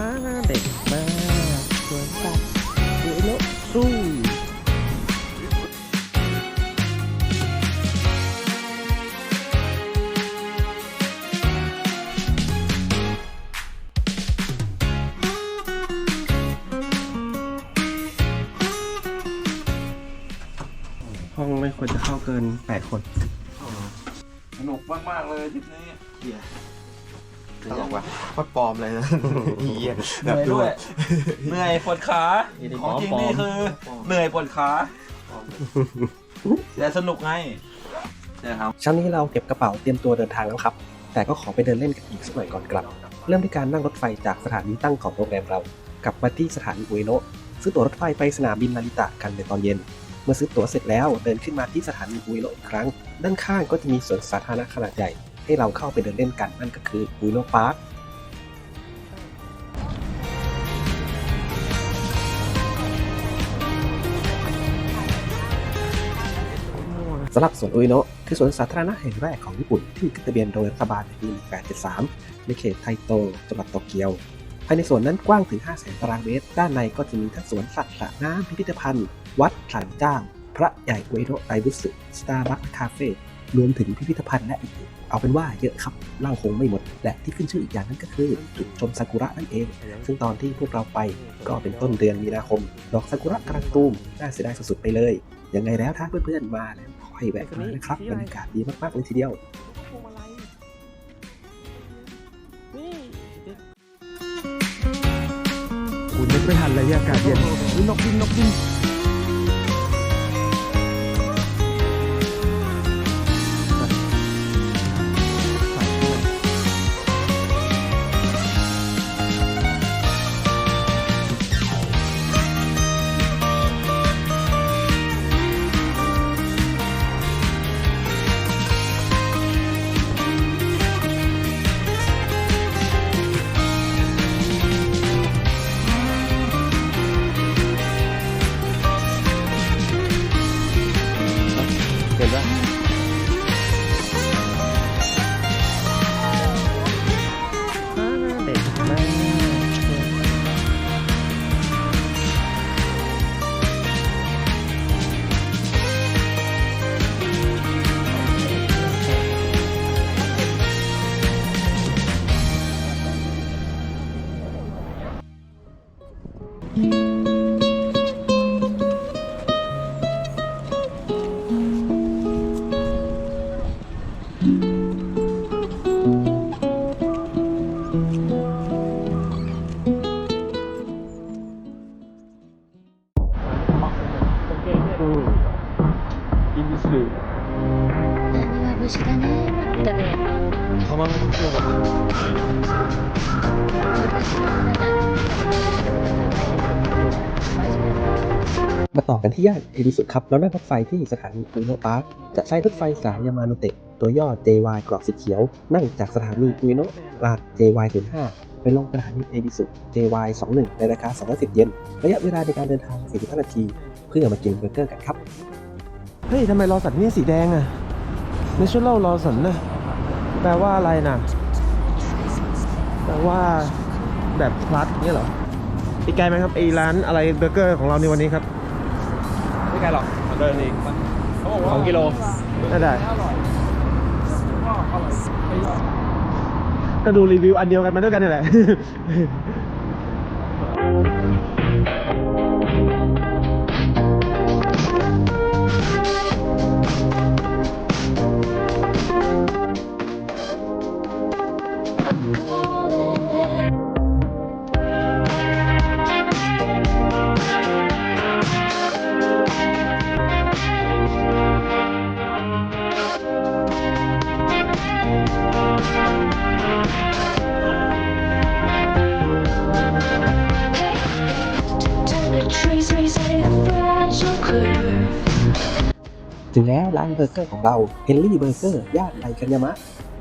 พาเด็กมากสวนสัตว์อุเอะสู้ห้องไม่ควรจะเข้าเกิน 8 คน สนุกมาก ๆ เลยทริปนี้เดี๋ย ตลกว่ะโคตรปลอมเลยนะเหี้ยเหนื่อยด้วย เหนื่อยปวดขานี่ดิของจริงปลอมนี่คือ เหนื่อยปวดขา แต่สนุกไงนะครับ เช้านี้เราเก็บกระเป๋าเตรียมตัวเดินทางแล้วครับ แต่ก็ขอไปเดินเล่นกันอีกสักหน่อยก่อนกลับ เริ่มด้วยการนั่งรถไฟจากสถานีตั้งของโรงแรมเรา กลับมาที่สถานีอุเอโนะซื้อตั๋วรถไฟไปสนามบินนาริตะกันในตอนเย็น เมื่อซื้อตั๋วเสร็จแล้วเดินขึ้นมาที่สถานีอุเอโนะอีกครั้ง ด้านข้างก็จะมีสวนสาธารณะขนาดใหญ่ ให้เราเข้าไปเดินเล่นกันนั่นก็คืออุเอโนะพาร์คสำหรับสวนอุยโนะคือสวนสาธารณะแห่งแรกของญี่ปุ่นที่ขึ้นทะเบียนโดยรัฐบาลในปี 1873 ในเขตไทโต จังหวัดโตเกียว ภายในสวนนั้นกว้างถึง 500,000 ตารางเมตร ด้านในก็จะมีทั้งสวนสัตว์สระน้ำพิพิธภัณฑ์ วัดศาลเจ้า พระใหญ่อุยโนะไดบุสึสตาร์บัคคาเฟ่ รวมถึงพิพิธภัณฑ์และอื่นๆเอาเป็นว่าเยอะครับเล่าคงไม่หมด และที่ขึ้นชื่ออีกอย่างนั้นก็คือ จุดชมซากุระนั่นเอง ซึ่งตอนที่พวกเราไปก็เป็นต้นเดือนมีนาคม ดอกซากุระกำลังตูมน่าเสียดายสุดๆไปเลยยังไงแล้วถ้าเพื่อนๆมาแล้วขอให้แวะมานะครับบรรยากาศดีมากๆเลยทีเดียวคุณนึกไม่ทันเลยเนี่ยอากาศเย็นอุ๊ยนกบินนกบิน ที่ยานเอริสุครับแล้วนั่งรถไฟที่สถานีอุโนะพาร์คจะใช้รถไฟสายยามานุเตะตัวย่อ JY กรอบสีเขียว นั่งจากสถานีอุโนะราก JY 05ไปลงสถานีเอริสุ JY 21ในราคา 210 เยน ระยะเวลาในการเดินทาง 45 นาที เพื่อมากินเบอร์เกอร์กันครับ เฮ้ยทำไมรอสันนี่สีแดงอะ Natural รอสันนะแปลว่าอะไรนะแปลว่าแบบพลัดเนี่ยเหรออีกไกลไหมครับไอร้านอะไรเบอร์เกอร์ของเราในวันนี้ครับ ลหรอกเดินอีกสองกิโลได้ได้ก็ดูรีวิวอันเดียวกันมาด้วยกันนี่แหละ แล้วร้านเบอร์เกอร์ของเราเฮนรี่เบอร์เกอร์ย่านไทคันยามะ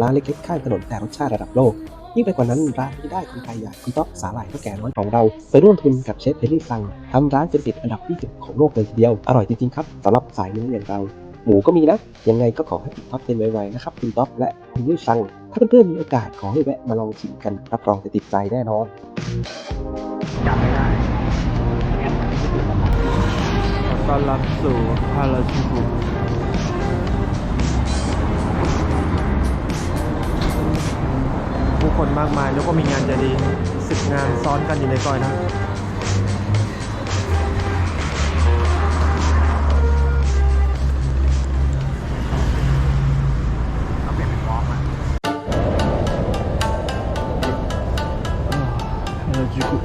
ร้านเล็กๆข้างถนนแต่รสชาติระดับโลกยิ่งไปกว่านั้นร้านที่ได้คนไทยอย่างคุณต๊อกสาหร่ายข้าวแก่น้อยของเรา ไปร่วมทุนกับเชฟเฮนรี่ซังทำร้านจนติดอันดับที่10ของโลกเลยทีเดียว อร่อยจริงๆครับสำหรับสายเนื้ออย่างเราหมูก็มีนะ ยังไงก็ขอให้ติดท็อปเทนไวๆนะครับคุณต๊อกและคุณยุ้ยซัง ถ้าเพื่อนๆมีโอกาสขอให้แวะมาลองชิมกัน รับรองจะติดใจแน่นอนจำไม่ได้ต้อนรับสู่ฮาราจูกุ คนมากมาย แล้วก็มีงานจะดีสิบงานซ้อนกันอยู่ในซอยนะฮาราจูกุ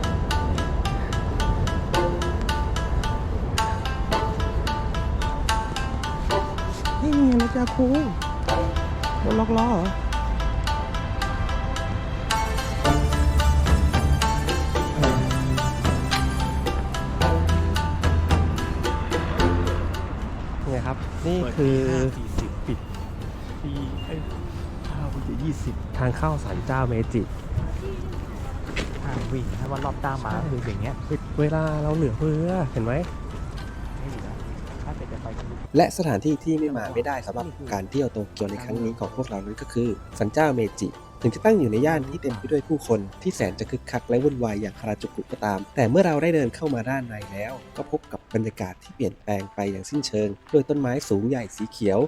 นี่ไงรถยาคูรถล็อกล้อเหรอ นี่คือสี่สิบปิดที่ไอ้ข้าวจะยี่สิบทางเข้าศาลเจ้าเมจิทางวิ่งถ้าว่ารอบตามมาคืออย่างเงี้ยเวลาเราเหลือเพื่อเห็นไหม ไม่เหลือถ้าเกิดจะไปกันและสถานที่ที่ไม่มาไม่ได้สำหรับการเที่ยวโตเกียวในครั้งนี้ของพวกเรานั้นก็คือ สันเจ้าเมจิ ถึงจะตั้งอยู่ในย่านที่เต็มไปด้วยผู้คนที่แสนจะคึกคักและวุ่นวายอย่างคาราจูกุก็ตาม แต่เมื่อเราได้เดินเข้ามาด้านในแล้ว ก็พบกับบรรยากาศที่เปลี่ยนแปลงไปอย่างสิ้นเชิง ด้วยต้นไม้สูงใหญ่สีเขียว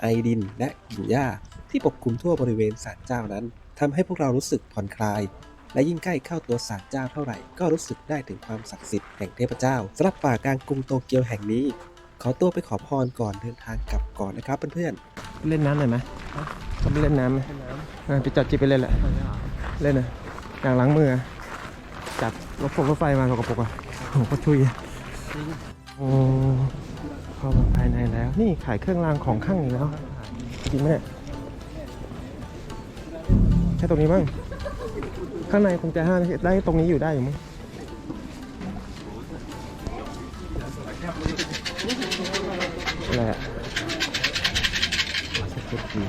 ไอดิน และกิ่งหญ้า ที่ปกคลุมทั่วบริเวณศาลเจ้านั้นทำให้พวกเรารู้สึกผ่อนคลายและยิ่งใกล้เข้าตัวศาลเจ้าเท่าไหร่ก็รู้สึกได้ถึงความศักดิ์สิทธิ์แห่งเทพเจ้าสำหรับป่ากลางกรุงโตเกียวแห่งนี้ ขอตัวไปขอพรก่อนเดินทางกลับก่อนนะครับเพื่อนๆเล่นน้ำหน่อยไหมต้องไปเล่นน้ำไหมอะ ไปจัดจิบไปเล่นแหละเล่นนะอย่างล้างมือจัดรถผมรถไฟมาสกปรกอะผมก็ช่วยอะโอ้เข้ามาภายในแล้ว นี่ขายเครื่องรางของข้างอีกแล้วจริงไหมเนี่ยแค่ตรงนี้มั้งข้างในคงจะห้าได้ตรงนี้อยู่ได้อยู่มั้งอะไรอะสเก็ตดี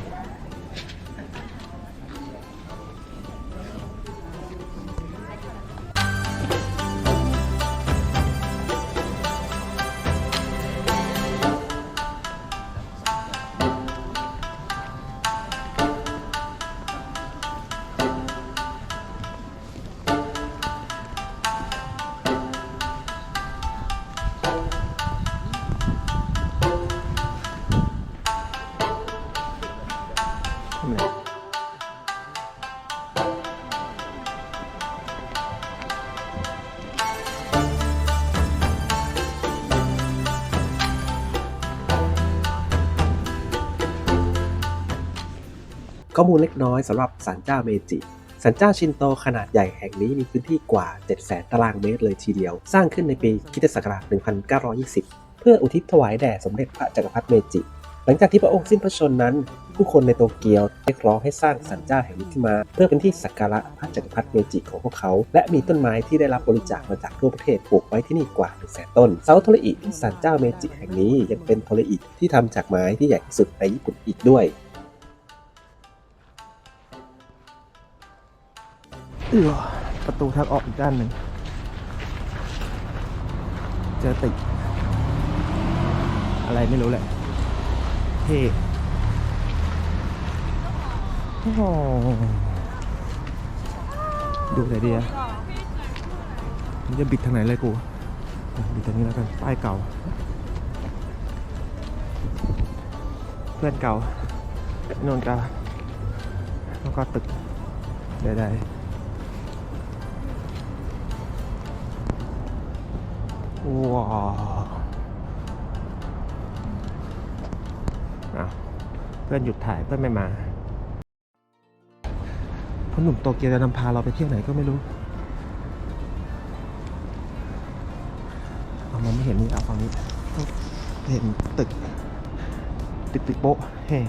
ข้อมูลเล็กน้อยสำหรับศาลเจ้าเมจิศาลเจ้าชินโตขนาดใหญ่แห่งนี้มีพื้นที่กว่า 700,000 ตารางเมตรเลยทีเดียว สร้างขึ้นในปีคิตศักราช 1920 เพื่ออุทิศถวายแด่สมเด็จพระจักรพรรดิเมจิ หลังจากที่พระองค์สิ้นพระชนนั้น ผู้คนในโตเกียวเรียกร้องให้สร้างศาลเจ้าแห่งนี้ขึ้นมา เพื่อเป็นที่สักการะพระจักรพรรดิเมจิของพวกเขา และมีต้นไม้ที่ได้รับบริจาคมาจากทั่วประเทศปลูกไว้ที่นี่กว่า 1 0 0 0 0ต้น เสาโทรอิที่ศาลเจ้าเมจิแห่งนี้ยังเป็นโทรอิที่ทำจากไม้ที่ใหญ่ที่สุดในญี่ปุ่นอีกด้วย เออประตูทางออกอีกด้านหนึ่ง เจอตึกอะไรไม่รู้แหละเท่โอ้โหดูแต่เดียมันจะบิดทางไหนเลยกู บิดทางนี้แล้วกัน ป้ายเก่า เพื่อนเก่าโนนเก่าแล้วก็ตึกใดๆ ว้าวเพื่อนหยุดถ่ายเพื่อนไม่มาพราะหนุ่มโตเกียวจะนำพาเราไปเที่ยวไหนก็ไม่รู้เอามองไม่เห็นนี่เอาฝั่งนี้เห็นตึกตึกตึกโป๊ะเฮ้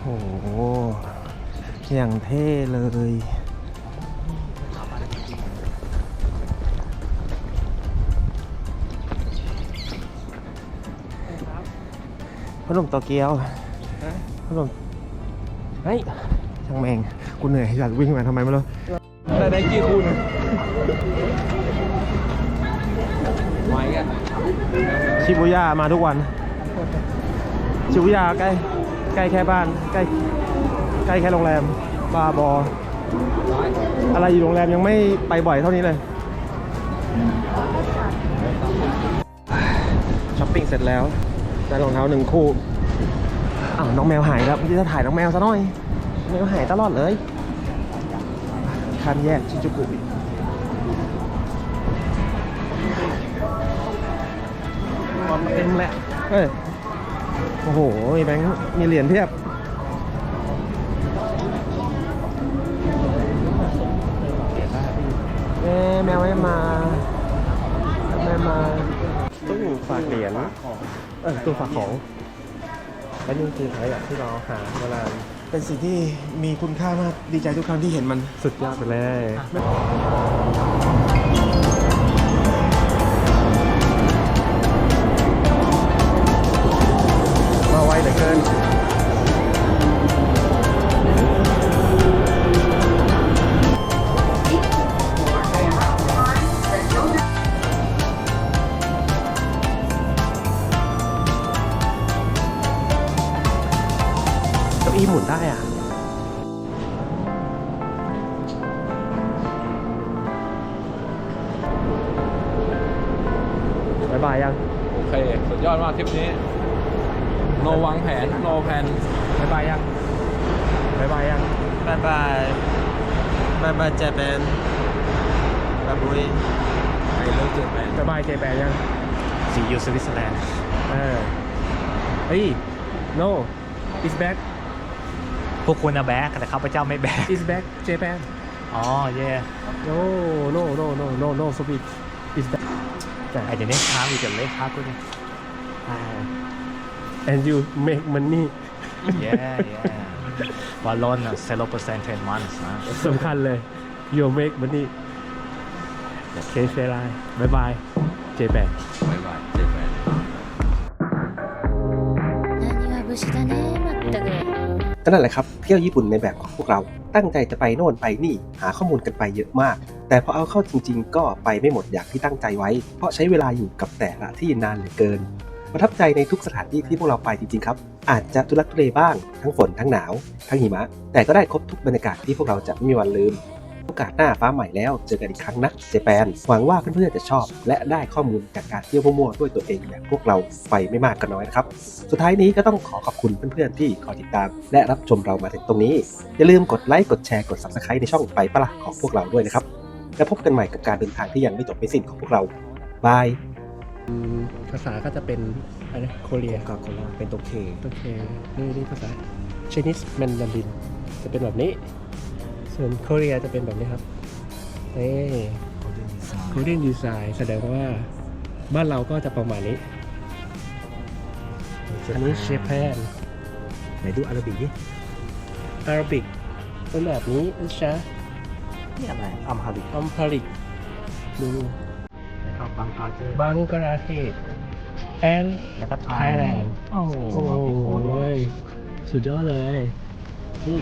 โอ้โห อย่างเท่เลย พัดลมโตเกียวพัดลมเฮ้ยช่างแมงกูเหนื่อยอยากวิ่งมาทำไมไม่รู้ได้ได้กี่คู่นะไว้กันชิบูย่ามาทุกวัน ชิวยาใกล้ ใกล้แค่บ้าน ใกล้ ใกล้แค่โรงแรมบาบอ อะไรอยู่โรงแรมยังไม่ไปบ่อยเท่านี้เลยช้อปปิ้งเสร็จแล้ว ได้รองเท้าหนึ่งคู่อ้าวน้องแมวหายแล้วพี่จะถ่ายน้องแมวซะหน่อย แมวหายตลอดเลยข้ามแยกชิจูกุอีกความเต็มแหละเฮ้ย โอ้โห มีแบงค์มีเหรียญเพียบ อ๊ะแมวไม่มาไม่มาตู้ฝากเหรียญเออตู้ฝากของและนี่คืออะไรอะที่เราหามานานเป็นสิ่งที่มีคุณค่ามากดีใจทุกครั้งที่เห็นมันสุดยอดไปเลยมาไวเหลือเกิน อี้หมุนได้อะบายบายยัง โอเค สุดยอดมากทริปนี้ โนวางแผน โนแผนบายบายยังบายบายยัง บายบาย บายบายเจแปนบายบุยไปเลิกเจอแมนบายบายเจแปนยังสีอยู่สวิตเซอร์แลนด์เออเฮ้ย no is back พวกคุณนะแบกแต่ข้าพเจ้าไม่แบก is back Japan อ๋อ เย่ no no no no no no so big is back ไอเดี๋ยวนี้ค้ามีแต่เล็กค้ากูเนี่ย and you make money เย่เย่วอลลอนเซโลเปอร์เซ็นต์เทนมันส์นะ สำคัญเลย you make money เคสเฟรายบายบาย Japan บายบายเจอแมน 何が無事だねまったく ก็นั่นแหละครับเที่ยวญี่ปุ่นในแบบของพวกเราตั้งใจจะไปโน่นไปนี่หาข้อมูลกันไปเยอะมาก แต่พอเอาเข้าจริง ๆ ก็ไปไม่หมดอย่างที่ตั้งใจไว้ เพราะใช้เวลาอยู่กับแต่ละที่นานเหลือเกิน ประทับใจในทุกสถานที่ที่พวกเราไปจริง ๆ ครับ อาจจะทุลักทุเลบ้าง ทั้งฝนทั้งหนาว ทั้งหิมะ แต่ก็ได้ครบทุกบรรยากาศที่พวกเราจะไม่มีวันลืม โอกาสหน้าฟ้าใหม่แล้ว เจอกันอีกครั้งนะเจแปนหวังว่าเพื่อนๆจะชอบ และได้ข้อมูลจากการเที่ยวมั่วๆด้วยตัวเองอย่างพวกเราไปไม่มากก็น้อยนะครับ สุดท้ายนี้ก็ต้องขอขอบคุณเพื่อนๆที่คอยติดตาม และรับชมเรามาถึงตรงนี้ อย่าลืมกดไลค์กดแชร์กด subscribe ในช่องไปปะละของพวกเราด้วยนะครับ แล้วพบกันใหม่กับการเดินทางที่ยังไม่จบไม่สิ้นของพวกเราบายภาษาก็จะเป็นอะไรโคเรียกาโคลาเป็นตัวเคโอเคนี่นี่ภาษา Chinese Mandarin จะเป็นแบบนี้ ส่วนโคเรียจะเป็นแบบนี้ครับนี่ Golden Design แสดงว่าบ้านเราก็จะประมาณนี้ อันนี้เชฟแพนไหนดูอาราบิกดิอาราบิกเป็นแบบนี้นะจ๊ะนี่อะไรอัมฮาริกอัมพาริกดูแล้วก็บังกาเจอร์บังกลาเทศแอนแล้วก็ไทไทยแลนด์โอ้โหโอ้ยสุดยอดเลย นี่